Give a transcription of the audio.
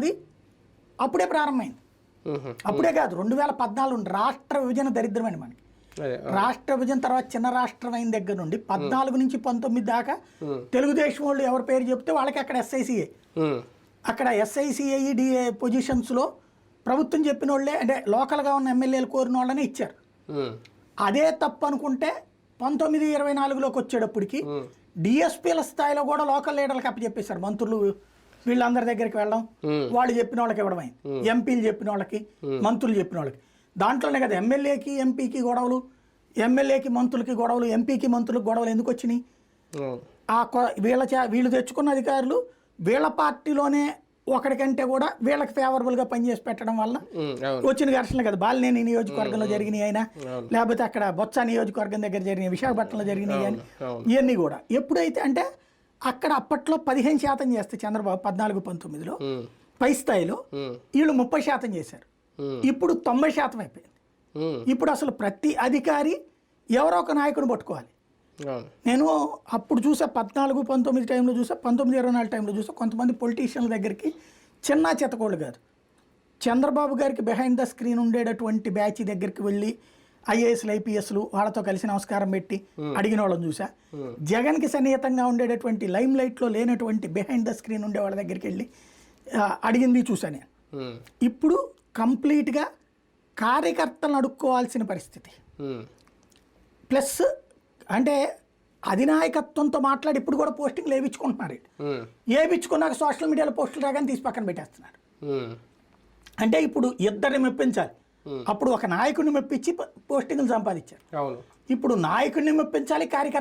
అది అప్పుడే ప్రారంభమైంది. అప్పుడే కాదు రెండు వేల పద్నాలుగు రాష్ట్ర విభజన దరిద్రమండి మనకి. రాష్ట్ర విభజన తర్వాత చిన్న రాష్ట్రం అయిన దగ్గర నుండి పద్నాలుగు నుంచి పంతొమ్మిది దాకా తెలుగుదేశం వాళ్ళు ఎవరి పేరు చెప్తే వాళ్ళకి అక్కడ ఎస్ఐసిఏ. అక్కడ ఎస్ఐసిఐ డిఏ పొజిషన్స్లో ప్రభుత్వం చెప్పిన వాళ్ళే అంటే లోకల్గా ఉన్న ఎమ్మెల్యేలు కోరిన వాళ్ళనే ఇచ్చారు. అదే తప్పు అనుకుంటే పంతొమ్మిది ఇరవై నాలుగులోకి వచ్చేటప్పటికి డిఎస్పీల స్థాయిలో కూడా లోకల్ లీడర్లకు అప్పచెప్పేశారు మంత్రులు వీళ్ళందరి దగ్గరికి వెళ్ళడం. వాళ్ళు చెప్పిన వాళ్ళకి ఇవ్వడం అయింది ఎంపీలు చెప్పిన వాళ్ళకి మంత్రులు చెప్పిన వాళ్ళకి. దాంట్లోనే కదా ఎమ్మెల్యేకి ఎంపీకి గొడవలు ఎమ్మెల్యేకి మంత్రులకి గొడవలు ఎంపీకి మంత్రులకు గొడవలు ఎందుకు వచ్చినాయి. ఆ వీళ్ళ వీళ్ళు తెచ్చుకున్న అధికారులు వీళ్ళ పార్టీలోనే ఒకడికంటే కూడా వీళ్ళకి ఫేవరబుల్గా పనిచేసి పెట్టడం వల్ల వచ్చిన ఘర్షణలు కదా. బాలినేని నియోజకవర్గంలో జరిగినాయి అయినా లేకపోతే అక్కడ బొత్స నియోజకవర్గం దగ్గర జరిగినాయి విశాఖపట్నంలో జరిగినాయి అవును. ఇవన్నీ కూడా. ఎప్పుడైతే అంటే అక్కడ అప్పట్లో పదిహేను శాతం చేస్తే చంద్రబాబు పద్నాలుగు పంతొమ్మిదిలో మ్మ్. పై స్థాయిలో. వీళ్ళు ముప్పై శాతం చేశారు. ఇప్పుడు తొంభై శాతం అయిపోయింది. ఇప్పుడు అసలు ప్రతి అధికారి ఎవరో ఒక నాయకుడు పట్టుకోవాలి నేను అప్పుడు చూసా పద్నాలుగు పంతొమ్మిది టైంలో చూసా పంతొమ్మిది ఇరవై నాలుగు టైంలో చూసా కొంతమంది పొలిటీషియన్ల దగ్గరికి చిన్న చెత్తకోళ్ళు కాదు చంద్రబాబు గారికి బిహైండ్ ద స్క్రీన్ ఉండేటటువంటి బ్యాచ్ దగ్గరికి వెళ్ళి ఐఏఎస్లు ఐపీఎస్లు వాళ్ళతో కలిసి నమస్కారం పెట్టి అడిగిన వాళ్ళని చూసా జగన్కి సన్నిహితంగా ఉండేటటువంటి లైమ్ లైట్లో లేనటువంటి బిహైండ్ ద స్క్రీన్ ఉండే వాళ్ళ దగ్గరికి వెళ్ళి అడిగింది చూసా నేను. ఇప్పుడు కంప్లీట్గా కార్యకర్తలను అడుక్కోవాల్సిన పరిస్థితి. ప్లస్ అంటే అధినాయకత్వంతో మాట్లాడి ఇప్పుడు కూడా పోస్టింగ్లు వేయించుకుంటున్నారు. వేయించుకున్నాక సోషల్ మీడియాలో పోస్టులు రాగానే తీసి పక్కన పెట్టేస్తున్నారు. అంటే ఇప్పుడు ఇద్దరిని మెప్పించాలి అప్పుడు ఒక నాయకుడిని మెప్పించి పోస్టింగ్లు సంపాదించారు. ఇప్పుడు నాయకుడిని మెప్పించాలి కార్యకర్త